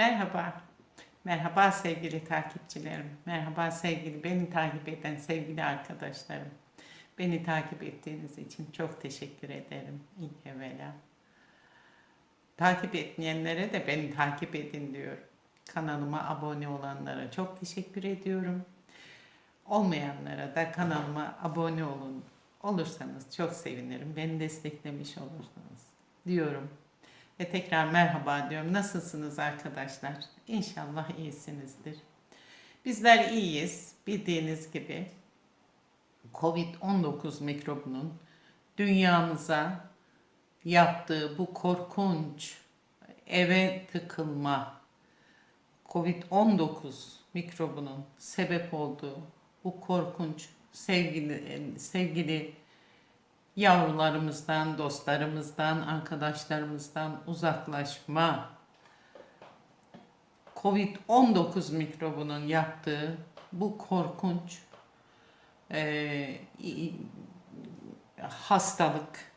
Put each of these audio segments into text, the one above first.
Merhaba. Merhaba sevgili takipçilerim. Merhaba sevgili beni takip eden sevgili arkadaşlarım. Beni takip ettiğiniz için çok teşekkür ederim. İlk evvela. Takip etmeyenlere de beni takip edin diyorum. Kanalıma abone olanlara çok teşekkür ediyorum. Olmayanlara da kanalıma abone olun. Olursanız çok sevinirim. Beni desteklemiş olursanız diyorum. Ve tekrar merhaba diyorum. Nasılsınız arkadaşlar? İnşallah iyisinizdir. Bizler iyiyiz. Bildiğiniz gibi Covid-19 mikrobunun dünyamıza yaptığı bu korkunç eve tıkılma Covid-19 mikrobunun sebep olduğu bu korkunç sevgili sevgili yavrularımızdan, dostlarımızdan, arkadaşlarımızdan uzaklaşma Covid-19 mikrobunun yaptığı bu korkunç e, hastalık,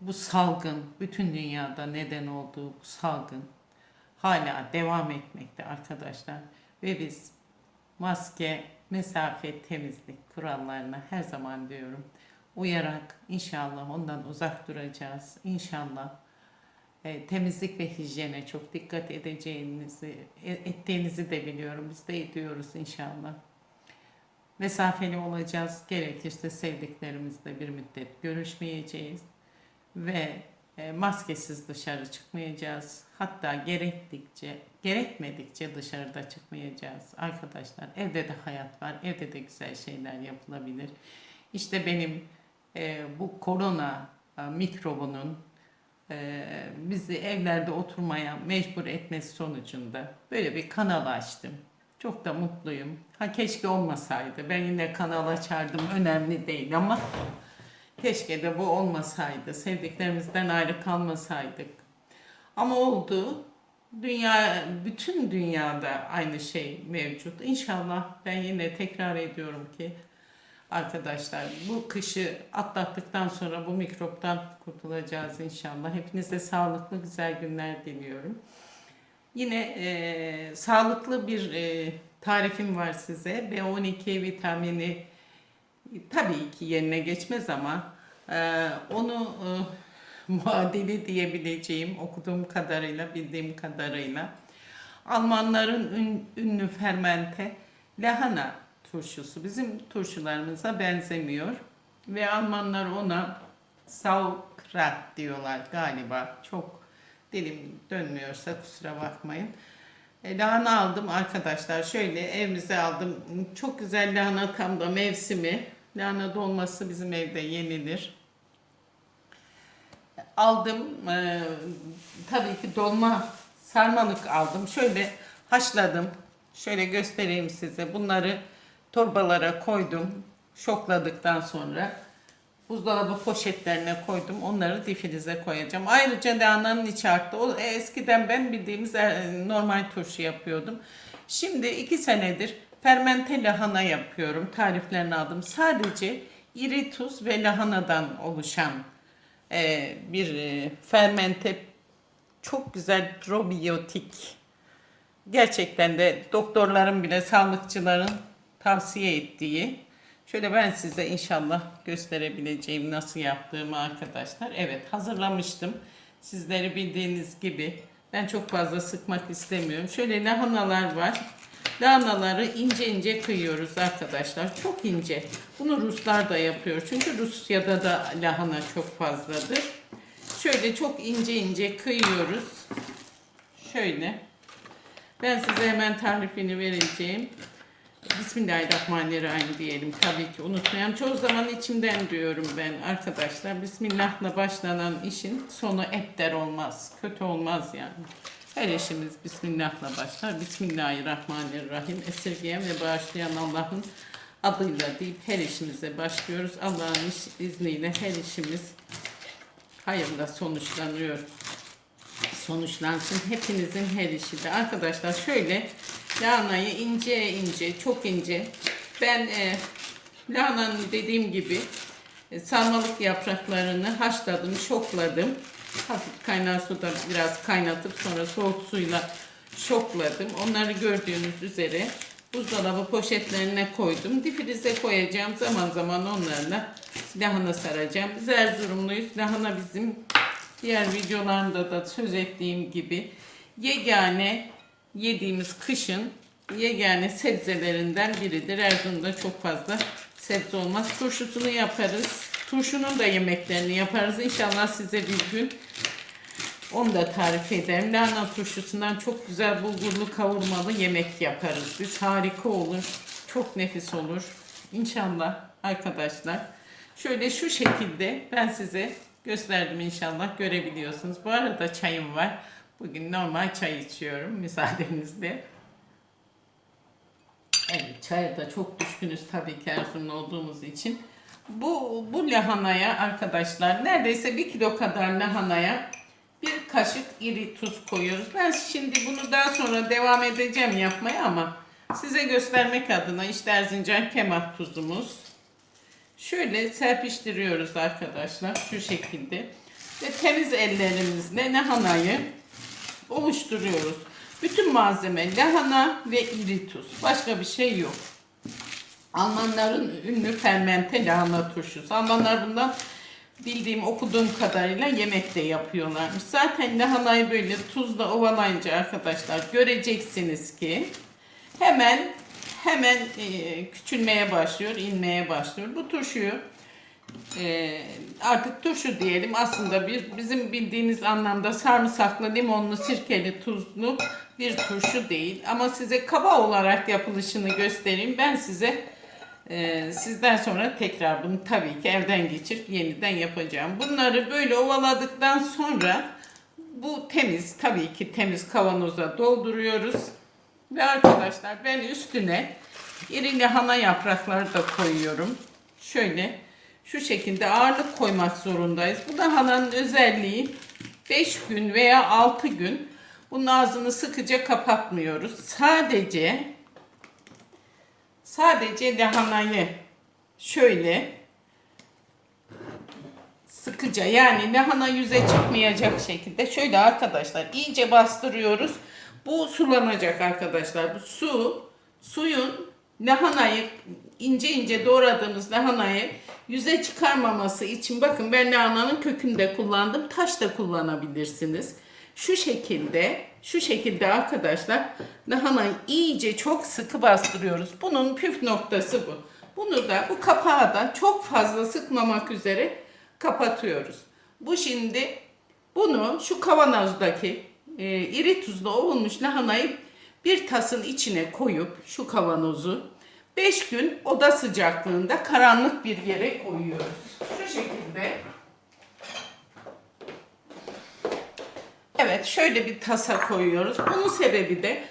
bu salgın, bütün dünyada neden olduğu bu salgın hala devam etmekte arkadaşlar. Ve biz maske, mesafe, temizlik kurallarına her zaman diyorum uyarak inşallah ondan uzak duracağız. İnşallah e, temizlik ve hijyene çok dikkat edeceğinizi, e- ettiğinizi de biliyorum. Biz de ediyoruz inşallah. Mesafeli olacağız. Gerekirse sevdiklerimizle bir müddet görüşmeyeceğiz. Ve e, maskesiz dışarı çıkmayacağız. Hatta gerektikçe, gerekmedikçe dışarıda çıkmayacağız. Arkadaşlar evde de hayat var. Evde de güzel şeyler yapılabilir. İşte benim e, bu korona e, mikrobunun e, bizi evlerde oturmaya mecbur etmesi sonucunda böyle bir kanal açtım. Çok da mutluyum. Ha keşke olmasaydı. Ben yine kanal açardım. Önemli değil ama keşke de bu olmasaydı. Sevdiklerimizden ayrı kalmasaydık. Ama oldu. Dünya, bütün dünyada aynı şey mevcut. İnşallah ben yine tekrar ediyorum ki arkadaşlar bu kışı atlattıktan sonra bu mikroptan kurtulacağız inşallah. Hepinize sağlıklı güzel günler diliyorum. Yine e, sağlıklı bir e, tarifim var size. B12 vitamini tabii ki yerine geçmez ama e, onu e, muadili diyebileceğim okuduğum kadarıyla bildiğim kadarıyla Almanların ün- ünlü fermente lahana turşusu bizim turşularımıza benzemiyor ve Almanlar ona sauerkraut diyorlar galiba çok dilim dönmüyorsa kusura bakmayın. E, lahana aldım arkadaşlar. Şöyle evimize aldım. Çok güzel lahana tam da mevsimi. Lahana dolması bizim evde yenilir. Aldım. e, tabii ki dolma sarmalık aldım. Şöyle haşladım. Şöyle göstereyim size. Bunları torbalara koydum. Şokladıktan sonra buzdolabı poşetlerine koydum. Onları difrize koyacağım. Ayrıca lahananın içi arttı. O, e, eskiden ben bildiğimiz e, normal turşu yapıyordum. Şimdi iki senedir fermente lahana yapıyorum. Tariflerini aldım. Sadece iri tuz ve lahanadan oluşan e, bir e, fermente çok güzel probiyotik. Gerçekten de doktorların bile sağlıkçıların tavsiye ettiği. Şöyle ben size inşallah gösterebileceğim nasıl yaptığımı arkadaşlar. Evet hazırlamıştım. Sizleri bildiğiniz gibi ben çok fazla sıkmak istemiyorum. Şöyle lahanalar var. Lahanaları ince ince kıyıyoruz arkadaşlar. Çok ince. Bunu Ruslar da yapıyor. Çünkü Rusya'da da lahana çok fazladır. Şöyle çok ince ince kıyıyoruz. Şöyle. Ben size hemen tarifini vereceğim. Bismillahirrahmanirrahim diyelim tabii ki unutmayalım. Çoğu zaman içimden diyorum ben arkadaşlar. Bismillahla başlanan işin sonu epter olmaz. Kötü olmaz yani. Her işimiz Bismillahla başlar. Bismillahirrahmanirrahim. Esirgeyen ve bağışlayan Allah'ın adıyla deyip her işimize başlıyoruz. Allah'ın iş- izniyle her işimiz hayırla sonuçlanıyor sonuçlansın. Hepinizin her işi de. Arkadaşlar şöyle lahanayı ince ince, çok ince. Ben e, lahananın dediğim gibi e, sarmalık yapraklarını haşladım, şokladım. hafif kaynar suda biraz kaynatıp sonra soğuk suyla şokladım. Onları gördüğünüz üzere buzdolabı poşetlerine koydum. Difrize koyacağım. Zaman zaman onlarla lahana saracağım. Biz Erzurumluyuz. Lahana bizim diğer videolarımda da söz ettiğim gibi yegane yediğimiz kışın yegane sebzelerinden biridir. Erzurum'da çok fazla sebze olmaz. Turşusunu yaparız. Turşunun da yemeklerini yaparız. İnşallah size bir gün onu da tarif ederim. Lahana turşusundan çok güzel bulgurlu kavurmalı yemek yaparız. Biz harika olur. Çok nefis olur. İnşallah arkadaşlar. Şöyle şu şekilde ben size gösterdim inşallah görebiliyorsunuz. Bu arada çayım var. Bugün normal çay içiyorum müsaadenizle. Evet çaya da çok düşkünüz tabii ki Erzurumlu olduğumuz için. Bu, bu lahanaya arkadaşlar neredeyse bir kilo kadar lahanaya bir kaşık iri tuz koyuyoruz. Ben şimdi bunu daha sonra devam edeceğim yapmaya ama size göstermek adına işte Erzincan kemat tuzumuz. Şöyle serpiştiriyoruz arkadaşlar şu şekilde. Ve temiz ellerimizle lahanayı oluşturuyoruz. Bütün malzeme lahana ve iri tuz. Başka bir şey yok. Almanların ünlü fermente lahana turşusu. Almanlar bundan bildiğim okuduğum kadarıyla yemek de yapıyorlarmış. Zaten lahanayı böyle tuzla ovalayınca arkadaşlar göreceksiniz ki hemen hemen e, küçülmeye başlıyor, inmeye başlıyor. Bu turşuyu e, artık turşu diyelim aslında bir bizim bildiğimiz anlamda sarımsaklı, limonlu, sirkeli, tuzlu bir turşu değil. Ama size kaba olarak yapılışını göstereyim. Ben size ee, sizden sonra tekrar bunu tabii ki evden geçirip yeniden yapacağım. Bunları böyle ovaladıktan sonra bu temiz tabii ki temiz kavanoza dolduruyoruz. Ve arkadaşlar ben üstüne iri lahana yaprakları da koyuyorum. Şöyle şu şekilde ağırlık koymak zorundayız. Bu lahananın özelliği 5 gün veya 6 gün bunun ağzını sıkıca kapatmıyoruz. Sadece Sadece lahanayı şöyle sıkıca yani lahana yüze çıkmayacak şekilde şöyle arkadaşlar iyice bastırıyoruz. Bu sulanacak arkadaşlar. Bu su suyun lahanayı ince ince doğradığımız lahanayı yüze çıkarmaması için bakın ben lahananın kökünü de kullandım. Taş da kullanabilirsiniz. Şu şekilde, şu şekilde arkadaşlar lahanayı iyice çok sıkı bastırıyoruz. Bunun püf noktası bu. Bunu da bu kapağı da çok fazla sıkmamak üzere kapatıyoruz. Bu şimdi bunu şu kavanozdaki e, iri tuzlu ovulmuş lahanayı bir tasın içine koyup şu kavanozu 5 gün oda sıcaklığında karanlık bir yere koyuyoruz. Şu şekilde Evet şöyle bir tasa koyuyoruz. Bunun sebebi de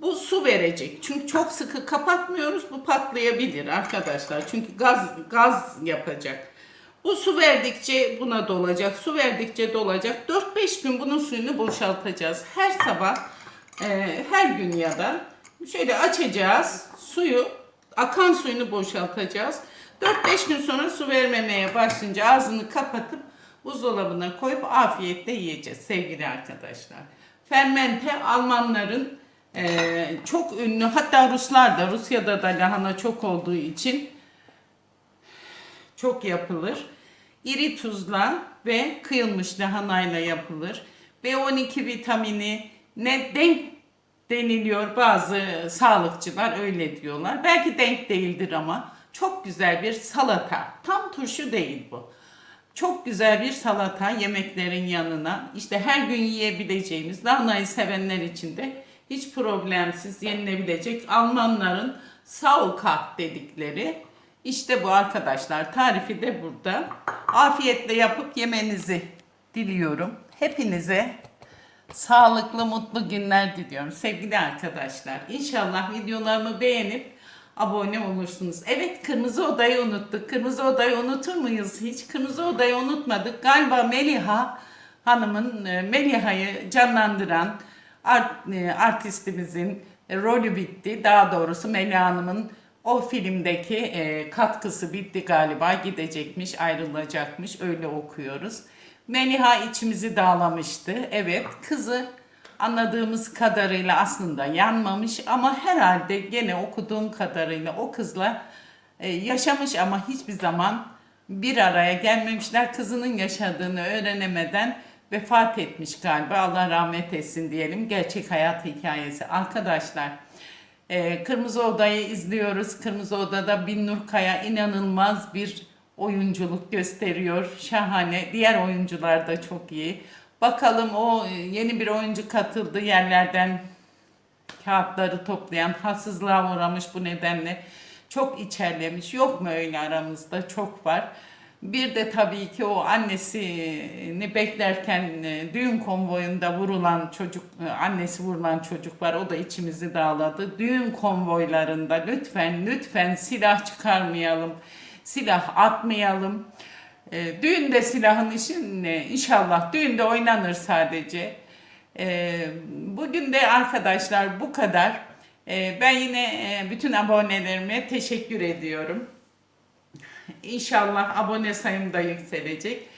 bu su verecek. Çünkü çok sıkı kapatmıyoruz. Bu patlayabilir arkadaşlar. Çünkü gaz gaz yapacak. Bu su verdikçe buna dolacak. Su verdikçe dolacak. 4-5 gün bunun suyunu boşaltacağız. Her sabah e, her gün ya da şöyle açacağız. Suyu akan suyunu boşaltacağız. 4-5 gün sonra su vermemeye başlayınca ağzını kapatıp buzdolabına koyup afiyetle yiyeceğiz sevgili arkadaşlar. Fermente Almanların e, çok ünlü hatta Ruslar da Rusya'da da lahana çok olduğu için çok yapılır. İri tuzla ve kıyılmış lahanayla yapılır. B12 vitamini ne denk deniliyor bazı sağlıkçılar öyle diyorlar. Belki denk değildir ama çok güzel bir salata. Tam turşu değil bu. Çok güzel bir salata yemeklerin yanına işte her gün yiyebileceğimiz lahanayı sevenler için de hiç problemsiz yenilebilecek Almanların Sauerkraut dedikleri işte bu arkadaşlar tarifi de burada. Afiyetle yapıp yemenizi diliyorum. Hepinize sağlıklı mutlu günler diliyorum sevgili arkadaşlar. İnşallah videolarımı beğenip abone olursunuz. Evet Kırmızı Oda'yı unuttuk. Kırmızı Oda'yı unutur muyuz hiç? Kırmızı Oda'yı unutmadık. Galiba Meliha Hanım'ın e, Meliha'yı canlandıran art, e, artistimizin rolü bitti. Daha doğrusu Meliha Hanım'ın o filmdeki e, katkısı bitti galiba. Gidecekmiş, ayrılacakmış. Öyle okuyoruz. Meliha içimizi dağlamıştı. Evet kızı anladığımız kadarıyla aslında yanmamış ama herhalde gene okuduğum kadarıyla o kızla e, yaşamış ama hiçbir zaman bir araya gelmemişler. Kızının yaşadığını öğrenemeden vefat etmiş galiba. Allah rahmet etsin diyelim. Gerçek hayat hikayesi. Arkadaşlar e, Kırmızı Oda'yı izliyoruz. Kırmızı Oda'da Binnur Kaya inanılmaz bir oyunculuk gösteriyor. Şahane. Diğer oyuncular da çok iyi. Bakalım o e, yeni bir oyuncu katıldı yerlerden kağıtları toplayan haksızlığa uğramış bu nedenle çok içerlemiş. Yok mu öyle aramızda? Çok var. Bir de tabii ki o annesini beklerken e, düğün konvoyunda vurulan çocuk, e, annesi vurulan çocuk var. O da içimizi dağladı. Düğün konvoylarında lütfen lütfen silah çıkarmayalım. Silah atmayalım. E, düğünde silahın işin ne? İnşallah düğünde oynanır sadece. E, bugün de arkadaşlar bu kadar. E, ben yine e, bütün abonelerime teşekkür ediyorum. İnşallah abone sayım da yükselecek.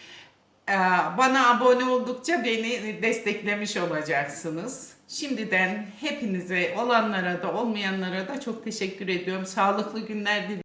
Ee, Bana abone oldukça beni desteklemiş olacaksınız. Şimdiden hepinize olanlara da olmayanlara da çok teşekkür ediyorum. Sağlıklı günler diliyorum.